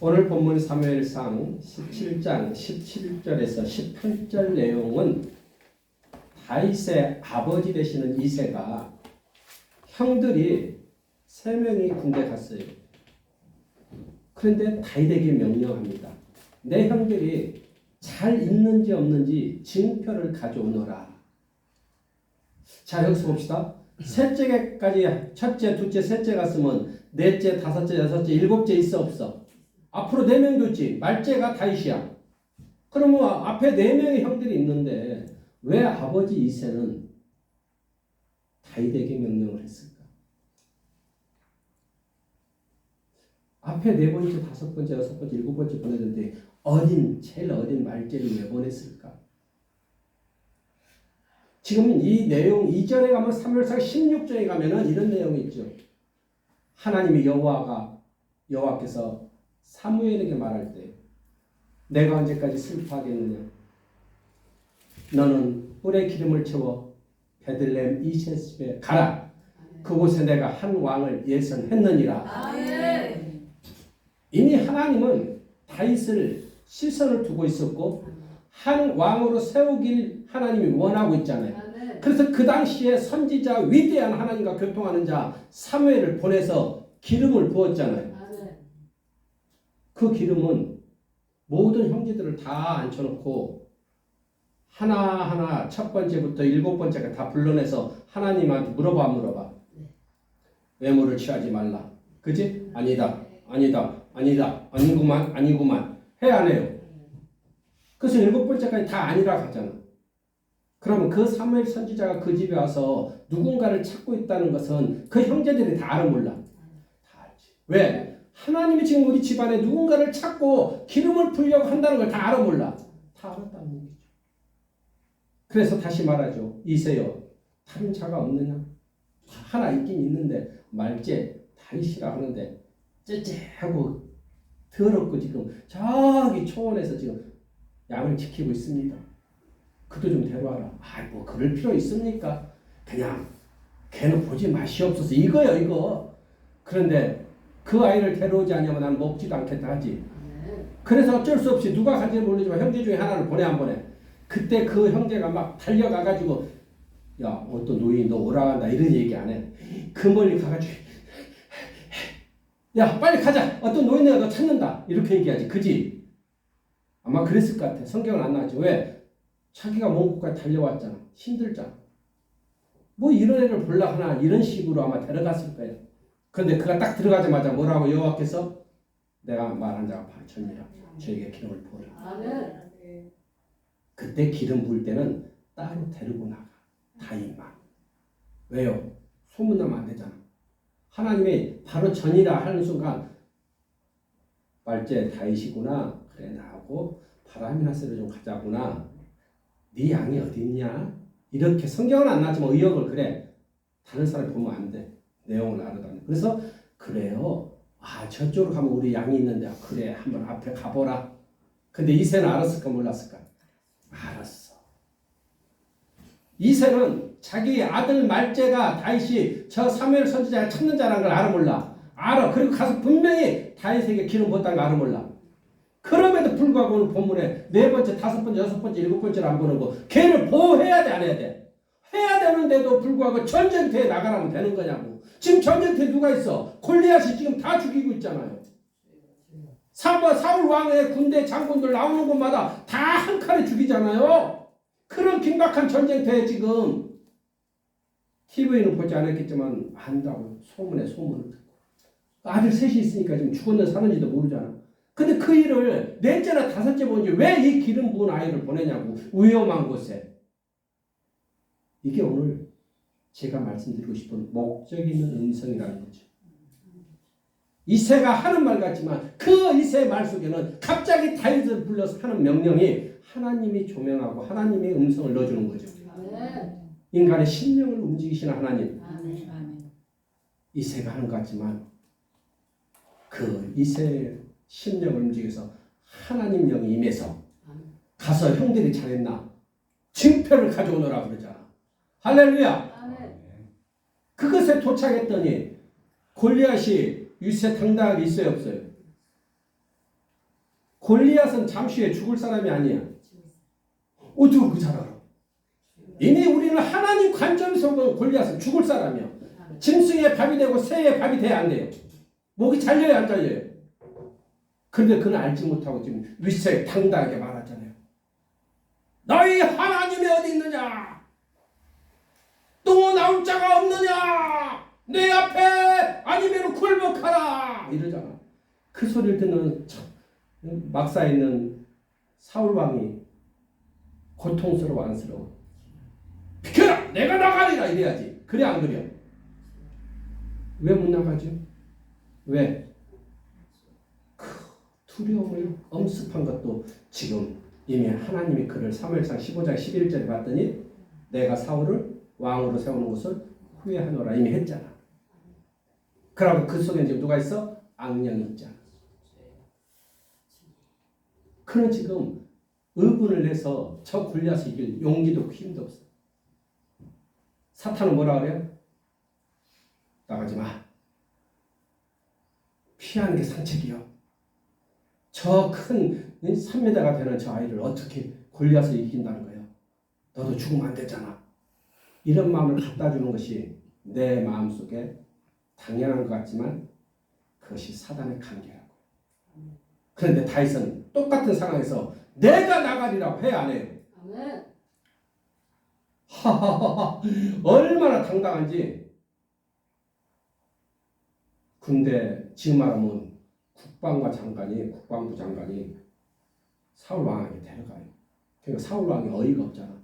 오늘 본문 사무엘상 17장 17절에서 18절 내용은 다윗의 아버지 되시는 이세가 형들이 세 명이 군대 갔어요. 그런데 다윗에게 명령합니다. 내 형들이 잘 있는지 없는지 증표를 가져오너라. 자 여기서 봅시다. 셋째까지 첫째, 둘째, 셋째 갔으면 넷째, 다섯째, 여섯째, 일곱째 있어 없어? 앞으로 네명 줬지. 말째가 다윗이야. 그러면 앞에 네 명의 형들이 있는데 왜 아버지 이세는 다윗에게 명령을 했을까? 앞에 네 번째, 다섯 번째, 여섯 번째, 일곱 번째 보내는데 어린 제일 어린 말째를 왜 보냈을까? 지금 이 내용 이전에 가면 3월상 16장에 가면은 이런 내용이 있죠. 하나님이 여호와가 여호와께서 사무엘에게 말할 때 내가 언제까지 슬퍼하겠느냐? 너는 뿔에 기름을 채워 베들레헴 이세스에 가라. 그곳에 내가 한 왕을 예선했느니라. 이미 하나님은 다윗을 시선을 두고 있었고 한 왕으로 세우길 하나님이 원하고 있잖아요. 그래서 그 당시에 선지자 위대한 하나님과 교통하는 자 사무엘을 보내서 기름을 부었잖아요. 그 기름은 모든 형제들을 다 앉혀놓고 하나하나 첫 번째부터 일곱 번째가 다 불러내서 하나님한테 물어봐 물어봐. 외모를 취하지 말라. 그지? 아니다. 아니다. 아니다. 아니구만. 아니구만. 해 안 해요. 그래서 일곱 번째까지 다 아니라 하잖아. 그러면 그 사무엘 선지자가 그 집에 와서 누군가를 찾고 있다는 것은 그 형제들이 다 알아 몰라. 다 알지. 왜? 하나님이 지금 우리 집안에 누군가를 찾고 기름을 풀려고 한다는 걸 다 알아 몰라. 다 알았다는 얘기죠. 그래서 다시 말하죠. 이세요. 다른 자가 없느냐? 하나 있긴 있는데 말째 다윗이라 하는데 째째하고 더럽고 지금 저기 초원에서 지금 양을 지키고 있습니다. 그도 좀 데려와라. 아이고 그럴 필요 있습니까? 그냥 걔는 보지 마시옵소서 이거요 이거. 그런데 그 아이를 데려오지 않으면 나는 먹지도 않겠다 하지. 아멘. 그래서 어쩔 수 없이 누가 간지 모르지만 형제 중에 하나를 보내 안 보내. 그때 그 형제가 막 달려가가지고 야 어떤 노인 너 오라 한다 이런 얘기 안 해. 그 멀리 가가지고 야 빨리 가자. 어떤 노인네가 너 찾는다. 이렇게 얘기하지. 그지? 아마 그랬을 것 같아. 성경은 안 나왔지. 왜? 자기가 먼 곳까지 달려왔잖아. 힘들잖아. 뭐 이런 애를 볼라 하나 이런 식으로 아마 데려갔을 거예 요. 근데 그가 딱 들어가자마자 뭐라고 여호와께서 내가 말한 자가 바천이라 저에게 기름을 부어라. 그때 기름 부을 때는 따로 데리고 나가. 다윗만. 왜요? 소문나면 안 되잖아. 하나님이 바로 전이라 하는 순간 말째 다윗이구나. 그래 나하고 바람이나 쐬러 좀 가자구나. 네 양이 어디 있냐? 이렇게 성경은 안 나지만 의역을 그래. 다른 사람이 보면 안 돼. 내용을 알아다니. 그래서 그래요. 아 저쪽으로 가면 우리 양이 있는데 아, 그래 한번 앞에 가보라. 근데 이세는 알았을까 몰랐을까? 알았어. 이세는 자기 아들 말제가 다윗이 저 사무엘 선지자가 찾는 자라는 걸 알아 몰라. 알아. 그리고 가서 분명히 다윗에게 기름 부었다는 걸 알아 몰라. 그럼에도 불구하고 오늘 본문에 네 번째, 다섯 번째, 여섯 번째, 일곱 번째를 안 보는 거. 걔를 보호해야 돼, 안 해야 돼? 해야 되는데도 불구하고 전쟁터에 나가라면 되는 거냐고. 지금 전쟁터에 누가 있어? 골리앗이 지금 다 죽이고 있잖아요. 사울, 사울 왕의 군대 장군들 나오는 곳마다 다 한 칼에 죽이잖아요. 그런 긴박한 전쟁터에 지금 TV는 보지 않았겠지만 안다고 소문에 소문을 듣고 아들 셋이 있으니까 지금 죽었는 사는지도 모르잖아. 근데 그 일을 넷째나 다섯째 본지 왜 이 기름 부은 아이를 보내냐고 위험한 곳에 이게 오늘 제가 말씀드리고 싶은 목적 있는 음성이라는 거죠. 이세가 하는 말 같지만 그 이세의 말 속에는 갑자기 다윗을 불러서 하는 명령이 하나님이 조명하고 하나님의 음성을 넣어주는 거죠. 아멘. 인간의 심령을 움직이시는 하나님. 이세가 하는 것 같지만 그 이세의 심령을 움직여서 하나님 영이 임해서 가서 형들이 잘했나 증표를 가져오너라 그러잖아. 할렐루야. 그것에 도착했더니 골리앗이 유세 당당하게 있어요 없어요? 골리앗은 잠시 후에 죽을 사람이 아니야. 어떻게 그잘 알아? 이미 우리는 하나님 관점에서 보면 골리앗은 죽을 사람이야. 짐승의 밥이 되고 새의 밥이 돼야 안 돼요. 목이 잘려야 안 잘려요. 그런데 그는 알지 못하고 지금 윗세 당당하게 말하잖아요. 너희 하나님이 어디 있느냐? 또 나올 자가 없느냐? 내 앞에 아니면 굴복하라 이러잖아. 그 소리를 듣는 참, 막사에 있는 사울 왕이 고통스러워 안쓰러워. 비켜라! 내가 나가리라 이래야지. 그래 안 그래? 왜못 나가죠? 왜? 그 두려움을 엄습한 것도 지금 이미 하나님이 그를 3월상 15장 11절에 봤더니 내가 사울을 왕으로 세우는 것을 후회하노라 이미 했잖아. 그러고 그 속에 지금 누가 있어? 악령이 있잖아. 그는 지금 의분을 내서 저 골리앗을 이길 용기도 힘도 없어. 사탄은 뭐라 그래요? 나가지 마. 피하는 게 상책이요. 저 큰 3m가 되는 저 아이를 어떻게 골리앗을 이긴다는 거예요. 너도 죽으면 안 되잖아. 이런 마음을 갖다 주는 것이 내 마음속에 당연한 것 같지만 그것이 사단의 관계라고. 그런데 다윗은 똑같은 상황에서 내가 나가리라고 해 안 해요? 하하하하 얼마나 당당한지 군대 지금 말하면 국방과 장관이 국방부 장관이 사울 왕에게 데려가요. 그러니까 사울 왕이 어이가 없잖아.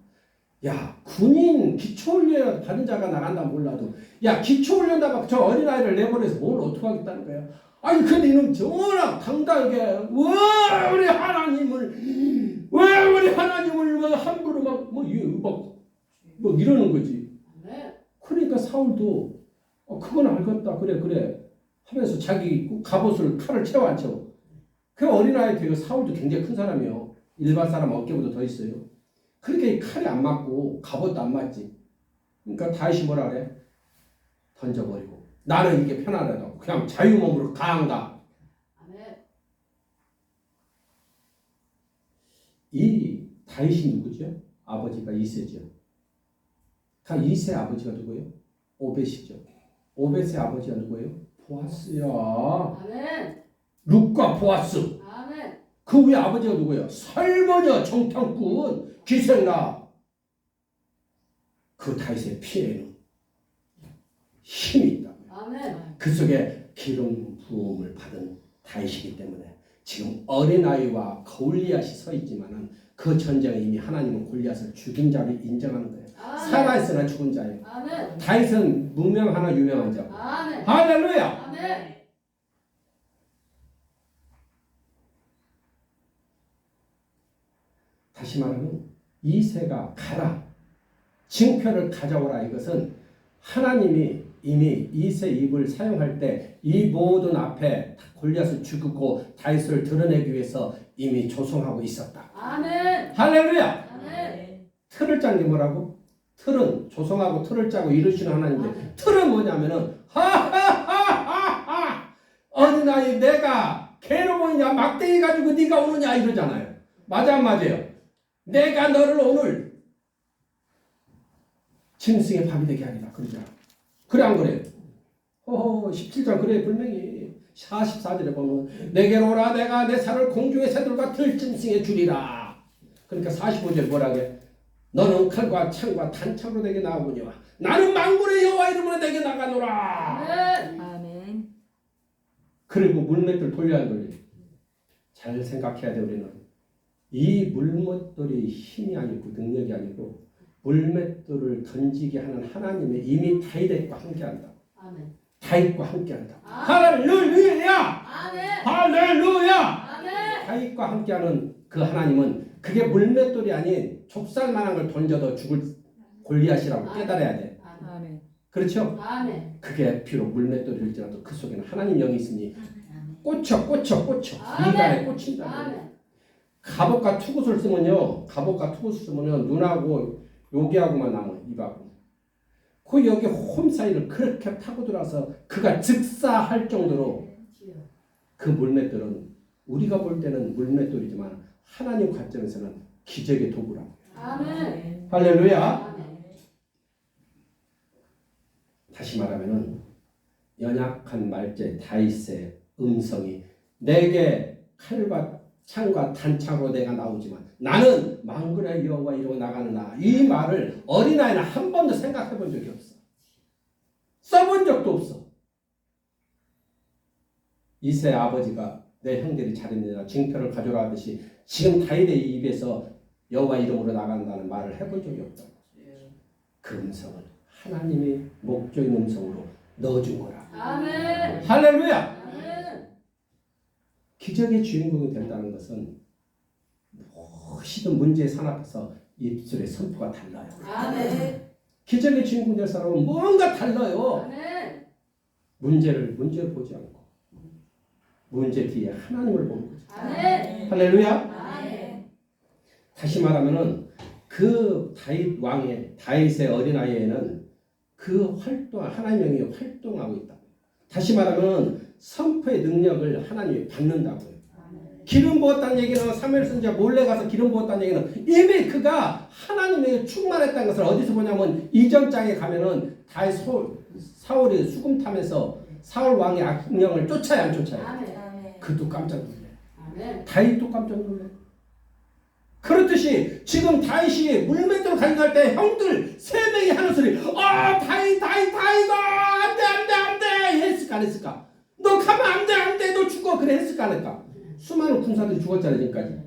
야 군인 기초훈련 받은 자가 나간다 몰라도 야 기초훈련다가 저 어린아이를 내보내서 뭘 어떻게 하겠다는 거야. 아니 근데 이놈 정말 당당하게 왜 우리 하나님을 왜 우리 하나님을 뭐 함부로 막뭐 뭐 이러는 거지. 아멘. 그러니까 사울도 어, 그건 알겠다 그래 그래 하면서 자기 갑옷을 칼을 채워 안 채워. 그 어린아이 되고 사울도 굉장히 큰 사람이에요. 일반 사람 어깨보다 더 있어요. 그렇게 칼이 안 맞고 갑옷도 안 맞지. 그러니까 다윗이 뭐라 그래? 던져버리고 나는 이게 편안하다고 그냥 자유몸으로. 아멘. 이 다윗이 누구죠? 아버지가 이세죠. 그 이세 아버지가 누구예요? 오벳이죠. 오벳의 아버지가 누구예요? 보아스야. 아멘. 룩과 보아스. 그 위에 아버지가 누구예요? 설머녀 정탐꾼 기생나. 그 다윗의 피에는 힘이 있다고요. 아멘. 그 속에 기름 부음을 받은 다윗이기 때문에 지금 어린아이와 골리앗이 서 있지만은 그 전쟁에 이미 하나님은 골리앗을 죽인 자를 인정하는 거예요. 아멘. 살아있으나 죽은 자예요. 다윗은 무명하나 유명한 자. 아멘. 할렐루야. 아멘. 다시 말하면 이세가 가라 징표를 가져오라 이것은 하나님이 이미 이세 입을 사용할 때 이 모든 앞에 골리앗을 죽이고 다윗을 드러내기 위해서 이미 조성하고 있었다. 아멘. 할렐루야. 아멘. 틀을 짠 게 뭐라고? 틀은 조성하고 틀을 짜고 이루시는 하나님인데 틀은 뭐냐면은 하하하하하 어린아이 내가 괴로우냐 막대기 가지고 네가 오느냐 이러잖아요. 맞아 안 맞아요? 내가 너를 오늘 짐승의 밥이 되게 하리라 그러잖아. 그래 안 그래? 허허 17장 그래 분명히 44절에 보면 내게로 오라 내가 내 살을 공중의 새들과 들짐승에 주리라. 그러니까 45절 뭐라 그래? 너는 칼과 창과 단창으로 내게 나오거니와 나는 망군의 여호와 이름으로 내게 나가노라. 아멘. 아멘. 그리고 물맷돌 돌려 안 돌려? 잘 생각해야 돼 우리는. 이 물맷돌이 힘이 아니고 능력이 아니고 물맷돌을 던지게 하는 하나님의 이미 다윗과 함께한다. 아멘. 다윗과 함께한다. 아. 할렐루야! 아멘. 할렐루야! 아멘. 다윗과 함께하는 그 하나님은 그게 물맷돌이 아닌 좁쌀만한 걸 던져도 죽을 골리앗이라고 깨달아야 돼. 아멘. 그렇죠? 아멘. 그게 비록 물맷돌일지라도 그 속에는 하나님 영이 있으니 꽂혀 꽂혀 꽂혀. 미간에 꽂힌다. 아멘. 갑옷과 투구를 쓰면요. 갑옷과 투구를 쓰면요. 눈하고 여기하고만 남아 입하고. 그 여기 홈 사이를 그렇게 타고 들어서 그가 즉사할 정도로. 그 물맷돌은 우리가 볼 때는 물맷돌이지만 하나님 관점에서는 기적의 도구라. 아멘. 할렐루야. 아멘. 다시 말하면은 연약한 말제 다윗의 음성이 내게 칼과 창과 단창으로 내가 나오지만 나는 망군의 여호와 이루고 나가느나 이 말을 어린아이는 한 번도 생각해 본 적이 없어. 써본 적도 없어. 이세 아버지가 내 형들이 잘했느라 징표를 가져라 하듯이 지금 다윗의 입에서 여호와 이름으로 나간다는 말을 해본 적이 없다. 그 음성을 하나님의 목적인 음성으로 넣어준 거라. 아멘. 할렐루야! 기적의 주인공이 된다는 것은 무엇이든 문제의 산 앞에서 입술의 선포가 달라요. 아멘. 기적의 주인공 될 사람은 뭔가 달라요. 아멘. 문제를 문제로 보지 않고 문제 뒤에 하나님을 보는 거죠. 아멘. 할렐루야! 아멘. 다시 말하면은 그 다윗 왕의 다윗의 어린 아이에는 그 활동 하나님이 활동하고 있다. 다시 말하면 선포의 능력을 하나님이 받는다고요. 기름 부었다는 얘기는 사무엘 선지자 몰래 가서 기름 부었다는 얘기는 이미 그가 하나님에게 충만했다는 것을 어디서 보냐면 이전 장에 가면은 다윗 소- 사울이 수금 타면서 사울 왕의 악령을 쫓아야 안 쫓아요. 그도 깜짝 놀래. 다윗도 깜짝 놀래. 그렇듯이 지금 다윗이 물맷돌 가져갈 때 형들 세 명이 하는 소리 아 다윗 다윗 다윗아 안돼 안돼 안돼 했을까 안 했을까 너 가면 안돼 안돼 너 했을까 수많은 군사들이 죽었잖아 지금까지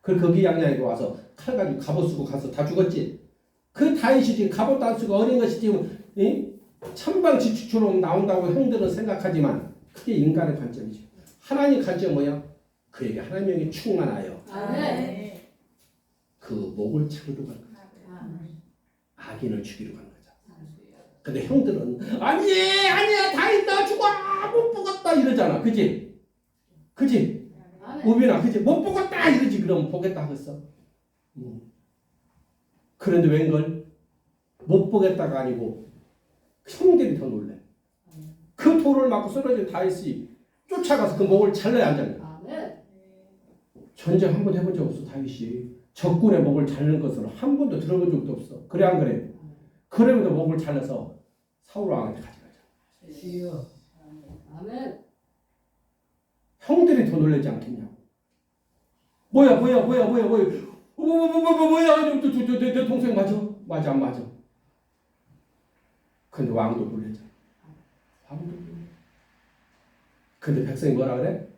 그 거기 양양에 와서 칼 가지고 갑옷 쓰고 가서 다 죽었지 그 다윗이 지금 갑옷도 안 쓰고 어린 것이 지금 이? 천방지축처럼 나온다고 형들은 생각하지만 그게 인간의 관점이죠 하나님 관점 뭐야 그에게 하나님의 영이 충만하여 아멘. 그 목을 차기로 간 거야. 아멘. 악인을 죽이러 간 거죠. 근데 형들은 아니 아니야 나 죽어 아, 못 보겠다 이러잖아. 그지? 그지? 우빈아 그지? 못 보겠다 이러지 그럼 보겠다 하겠어. 음. 그런데 웬걸 못 보겠다가 아니고 형들이 더 놀래. 그 돌을 맞고 쓰러진 다윗이 쫓아가서 그 목을 잘라야. 아멘. 전쟁 한 번 해본 적 없어 다윗이 적군의 목을 자르는 것을 한 번도 들어본 적도 없어 그래 안 그래 그러면서 목을 잘라서 사울 왕한테 가져가자 아멘. 형들이 더 놀라지 않겠냐고. 뭐야 뭐야 뭐야 뭐야 뭐야. 뭐, 뭐, 뭐, 뭐, 뭐야. 저, 저, 저, 내, 내 동생 맞아? 맞아 안 맞아? 근데 왕도 놀래잖아. 왕도 놀래. 근데 백성이 뭐라 그래?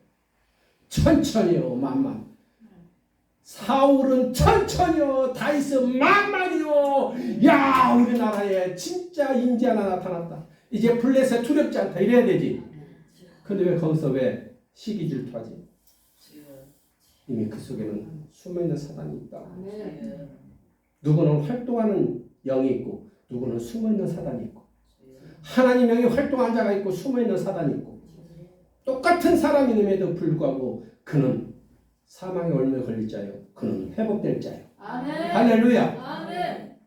천천히요 만만. 사울은 천천히요 다윗은 만만히요. 야 우리나라에 진짜 인재 하나 나타났다. 이제 블레셋 두렵지 않다. 이래야 되지. 근데 왜 거기서 왜 시기 질투하지 이미 그 속에는 숨어있는 사단이 있다. 아멘. 누구는 활동하는 영이 있고 누구는 숨어있는 사단이 있고 하나님 영이 활동한 자가 있고 숨어있는 사단이 있고 똑같은 사람임에도 불구하고 그는 사망의 얼마에 걸릴 자요? 그는 회복될 자요? 아멘. 할렐루야. 아멘.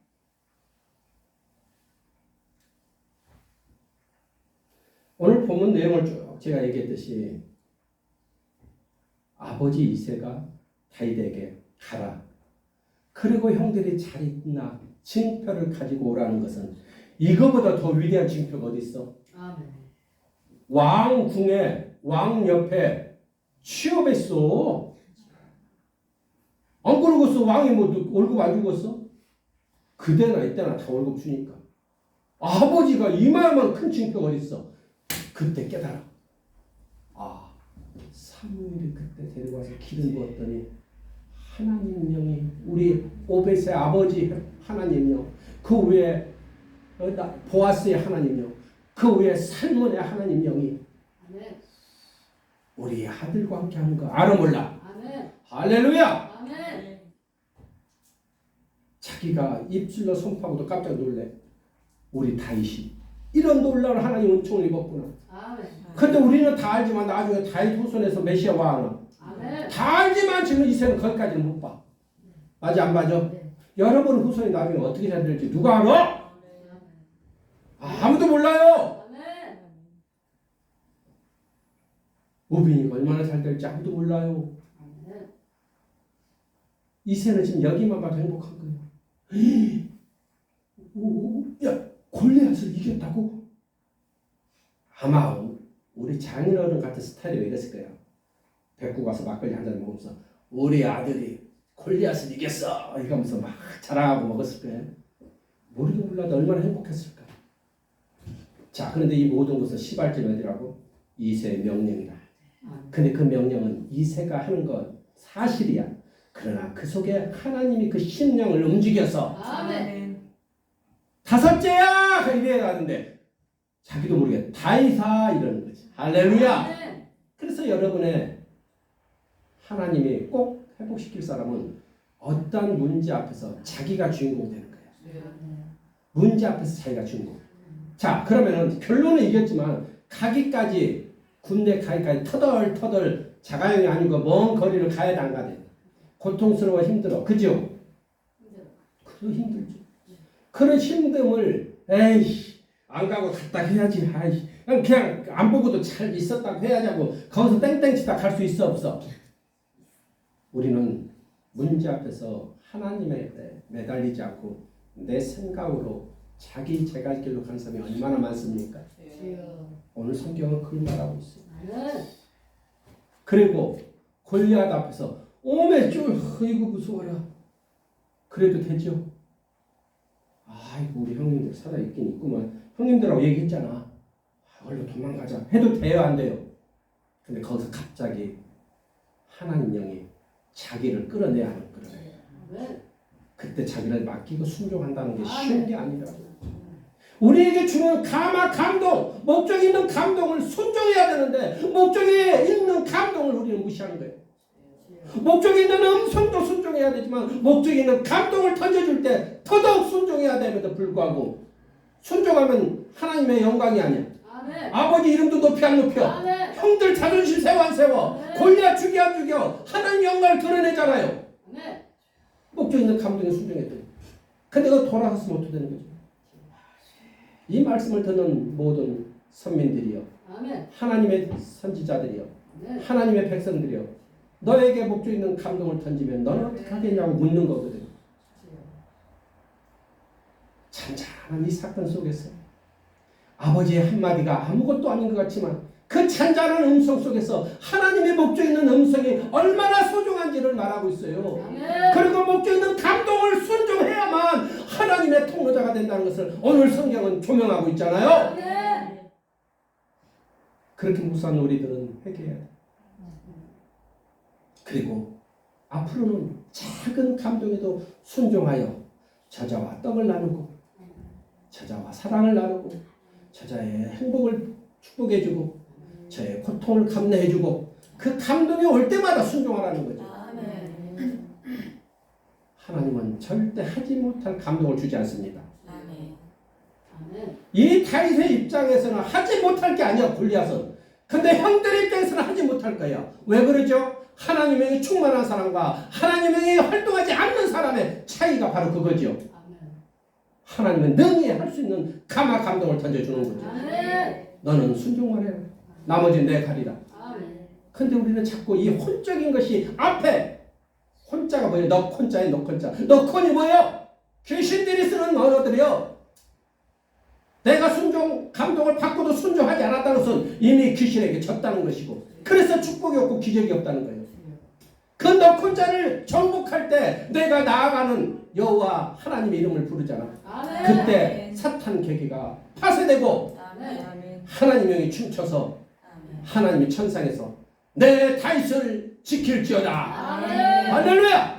오늘 본문 내용을 쭉 제가 얘기했듯이 아버지 이세가 다윗에게 가라. 그리고 형들이 잘 있나 징표를 가지고 오라는 것은 이거보다 더 위대한 징표가 어디 있어? 아멘. 왕궁에 왕 옆에 취업했어. 안 그러고서 왕이 뭐 월급 안 주겠어? 그때나 이때나 다 월급 주니까. 아버지가 이만한 큰 징표가 어디 있어? 그때 깨달아. 아, 사무엘이 그때 데리고 와서 기름 부었더니 하나님 영이 우리 오벳의 아버지 하나님 영, 그 위에 어, 나- 보아스의 하나님 영, 그 위에 살몬의 하나님 영이. 우리 아들과 함께 하는 거 알아 몰라. 할렐루야. 자기가 입술로 선포하고도 깜짝 놀래. 우리 다윗이 이런 놀라운 하나님 은총을 입었구나. 근데 우리는 다 알지만 나중에 다윗 후손에서 메시아 아멘. 다 알지만 지금 이세는 거기까지는 못 봐. 맞아 안 맞아? 네. 여러분 후손이 나중에 어떻게 해야 될지 누가 알아? 아무도 몰라요. 아멘. 우빈이가 얼마나 잘 될지 아무도 몰라요. 이세는 지금 여기만 봐도 행복한 거예요. 오, 야, 골리앗을 이겼다고? 아마 우리 장인어른 같은 스타일이 이랬을 거예요. 백구 가서 막걸리 한 잔 먹으면서 우리 아들이 골리앗을 이겼어 이러면서 막 자랑하고 먹었을 거예요. 모르도 몰라도 얼마나 행복했을까. 자, 그런데 이 모든 것은 시발점 어디라고? 이세의 명령이다. 근데 그 명령은 이세가 하는 건 사실이야. 그러나 그 속에 하나님이 그 심령을 움직여서 아멘. 다섯째야! 그 이래야 하는데 자기도 모르게 다이사 이러는 거지. 할렐루야! 그래서 여러분의 하나님이 꼭 회복시킬 사람은 어떤 문제 앞에서 자기가 주인공 되는 거예요. 문제 앞에서 자기가 주인공. 자, 그러면은 결론은 이겼지만 가기까지 군대 가기까지 터덜터덜 자가용이 아니고 먼 거리를 가야 돼, 안 가야 돼. 고통스러워 힘들어. 그죠? 그거 힘들죠. 그런 힘듦을 에이씨 안 가고 갔다 해야지. 아이씨 그냥, 그냥 안 보고도 잘 있었다고 해야지 하고 거기서 땡땡 치다 갈 수 있어 없어? 우리는 문제 앞에서 하나님의 때 매달리지 않고 내 생각으로 자기 제갈 길로 가는 사람이 얼마나 많습니까? 주여. 오늘 성경은 그걸 말하고 있어요. 그리고 골리앗 앞에서 오메 쭈 이거 무서워라. 그래도 되죠. 아이고 우리 형님들 살아 있긴 있구만. 형님들하고 얘기했잖아. 아, 얼른 도망가자. 해도 돼요 안 돼요? 근데 거기서 갑자기 하나님 영이 자기를 끌어내야 하는 거예요. 아멘. 그때 자기를 맡기고 순종한다는 게 쉬운 게 아니라. 우리에게 주는 감화 감동, 목적이 있는 감동을 순종해야 되는데 목적이 있는 감동을 우리는 무시하는 거예요. 목적이 있는 음성도 순종해야 되지만 목적이 있는 감동을 던져줄 때 더더욱 순종해야 됨에도 불구하고 순종하면 하나님의 영광이 아니야. 아멘. 아버지 이름도 높이 안 높여. 아멘. 형들 자존심 세워 안 세워. 골리앗 죽여 안 죽여. 하나님 영광을 드러내잖아요. 아멘. 목적 있는 감동에 돼. 근데 그거 돌아갔으면 어떻게 되는 거죠? 이 말씀을 듣는 모든 선민들이요. 아멘. 하나님의 선지자들이요. 아멘. 하나님의 백성들이요. 너에게 목적 있는 감동을 던지면 너는 어떻게 하겠냐고 묻는 거거든. 잔잔한 이 사건 속에서 아버지의 한마디가 아무것도 아닌 것 같지만 그 잔잔한 음성 속에서 하나님의 목적 있는 음성이 얼마나 소중한지를 말하고 있어요. 그리고 목적 있는 감동을 순종해야만 하나님의 통로자가 된다는 것을 오늘 성경은 조명하고 있잖아요. 그렇게 무사한 우리들은 회개해야 돼. 그리고 앞으로는 작은 감동에도 순종하여 저자와 떡을 나누고 저자와 사랑을 나누고 저자의 행복을 축복해주고 저의 고통을 감내해주고 그 감동이 올 때마다 순종하라는 거죠. 아멘. 하나님은 절대 하지 못할 감동을 주지 않습니다. 아멘. 이 다윗의 입장에서는 하지 못할 게 아니야 골리앗은. 근데 형들 입장에서는 하지 못할 거야. 왜 그러죠? 하나님의 충만한 사람과 하나님의 활동하지 않는 사람의 차이가 바로 그거죠. 아멘. 하나님은 능히 할 수 있는 감화 감동을 던져주는 거죠. 너는 순종만 해. 나머지는 내 가리라. 근데 우리는 자꾸 이 혼적인 것이 앞에 혼자가 뭐예요? 너 콘자에 너 콘자. 너 콘이 뭐예요? 귀신들이 쓰는 언어들이요. 내가 순종 감동을 받고도 순종하지 않았다는 것은 이미 귀신에게 졌다는 것이고 그래서 축복이 없고 기적이 없다는 거예요. 그너 콘자를 정복할 때 내가 나아가는 여호와 하나님의 이름을 부르잖아. 아멘. 그때 사탄 계기가 파쇄되고 아멘. 하나님 영이 춤춰서 하나님이 천상에서 내 다윗을 지킬지어다. 할렐루야!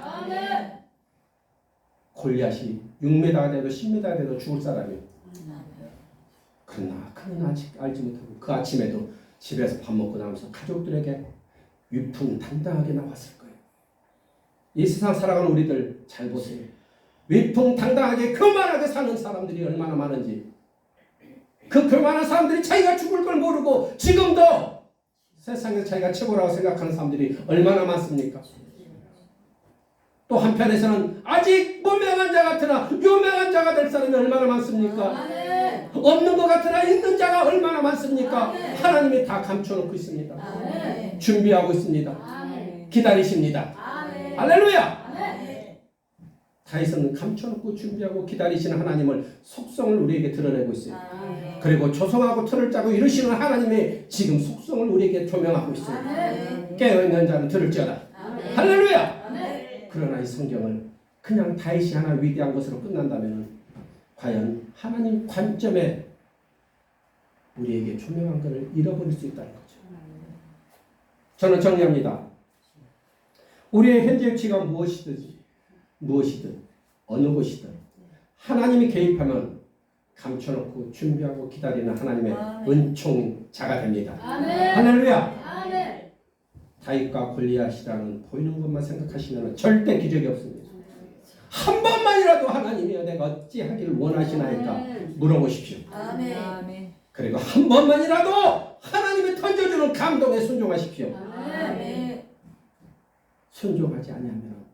골리앗이 6m가 돼도 10m가 돼도 죽을 사람이요. 그러나 그는 아직 알지 못하고 그 아침에도 집에서 밥 먹고 나면서 가족들에게 위풍 당당하게 나왔을 거예요. 이 세상 살아가는 우리들 잘 보세요. 위풍당당하게 교만하게 사는 사람들이 얼마나 많은지. 그 교만한 사람들이 자기가 죽을 걸 모르고 지금도 세상에서 자기가 최고라고 생각하는 사람들이 얼마나 많습니까? 또 한편에서는 아직 무명한 자 같으나 유명한 자가 될 사람이 얼마나 많습니까? 없는 것 같으나 있는 자가 얼마나 많습니까? 하나님이 다 감춰놓고 있습니다. 준비하고 있습니다. 기다리십니다. 할렐루야! 아멘. 다윗은 감춰놓고 준비하고 기다리시는 하나님을 속성을 우리에게 드러내고 있어요. 아멘. 그리고 조성하고 틀을 짜고 이루시는 하나님의 지금 속성을 우리에게 조명하고 있어요. 아멘. 깨어있는 자는 들을지어다. 아멘. 할렐루야! 아멘. 그러나 이 성경을 그냥 다윗이 하나 위대한 것으로 끝난다면 과연 하나님 관점에 우리에게 조명한 것을 잃어버릴 수 있다는 거죠. 저는 정리합니다. 우리의 현재 위치가 무엇이든 무엇이든 어느 곳이든 하나님이 개입하면 감춰놓고 준비하고 기다리는 하나님의 아멘. 은총자가 됩니다. 아멘. 할렐루야! 아멘. 다윗과 골리앗이라는 보이는 것만 생각하시면 절대 기적이 없습니다. 한 번만이라도 하나님이여 내가 어찌 하기를 원하시나이까 물어보십시오. 아멘. 아멘. 그리고 한 번만이라도 하나님이 던져주는 감동에 순종하십시오. 아멘. 순종하지 아니하면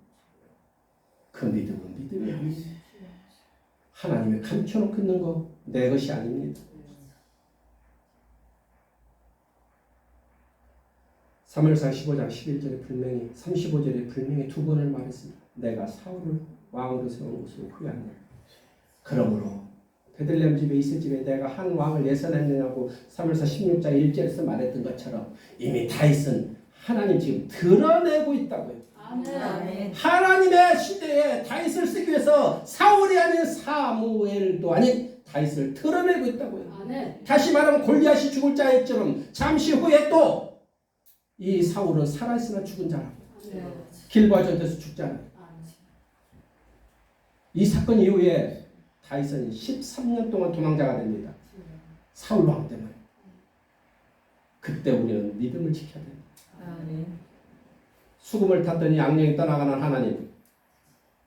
그 믿음은 믿음이 아닙니다. 하나님이 감춰놓고 있는 거 내 것이 아닙니다. 사무엘상 15장 11절에 분명히 35절에 분명히 두 번을 말했습니다. 내가 사울을 왕으로 세운 것을 후회한다. 그러므로 베들레헴 집에 이세 집에 내가 한 왕을 예선했느냐고 사무엘상 16장 1절에서 말했던 것처럼 이미 다윗은 하나님 지금 드러내고 있다고요. 아멘. 하나님의 시대에 다윗을 쓰기 위해서 사울이 아닌 사무엘도 아닌 다윗을 드러내고 있다고요. 아멘. 다시 말하면 골리앗이 죽을 자처럼 잠시 후에 또 이 사울은 살아있으나 죽은 자라고 길보아 전투에서 죽잖아요. 이 사건 이후에 다윗은 13년 동안 도망자가 됩니다. 사울 왕 때문에. 그때 우리는 믿음을 지켜야. 아멘. 수금을 탔더니 양령이 떠나가는 하나님,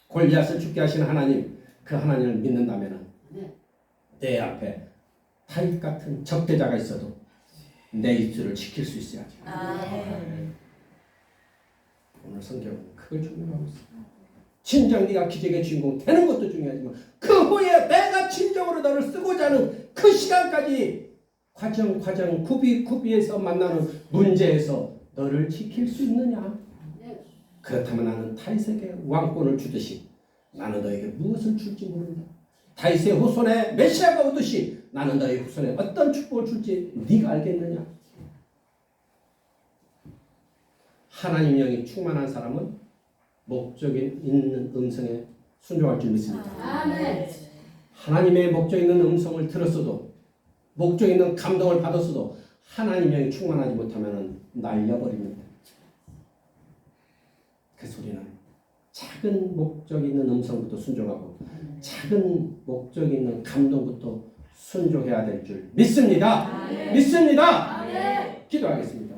골리앗을 죽게 하시는 하나님, 그 하나님을 믿는다면 내 앞에 다윗 같은 적대자가 있어도 내 입술을 지킬 수 있어야지. 아멘. 오늘 성경은 그걸 중요하고 있어. 진정 네가 기적의 주인공 되는 것도 중요하지만 그 후에 내가 진정으로 너를 쓰고자 하는 그 시간까지 과정 과정 구비 구비에서 만나는 문제에서 너를 지킬 수 있느냐? 그렇다면 나는 다윗에게 왕권을 주듯이 나는 너에게 무엇을 줄지 모른다. 다윗의 후손에 메시아가 오듯이 나는 너의 후손에 어떤 축복을 줄지 네가 알겠느냐? 하나님 영이 충만한 사람은 목적이 있는 음성에 순종할 줄 믿습니다. 하나님의 목적 있는 음성을 들었어도 목적 있는 감동을 받았어도 하나님 영이 충만하지 못하면 날려버립니다. 그 소리는 작은 목적 있는 음성부터 순종하고 작은 목적 있는 감동부터 순종해야 될 줄 믿습니다. 아멘. 믿습니다. 아멘. 기도하겠습니다.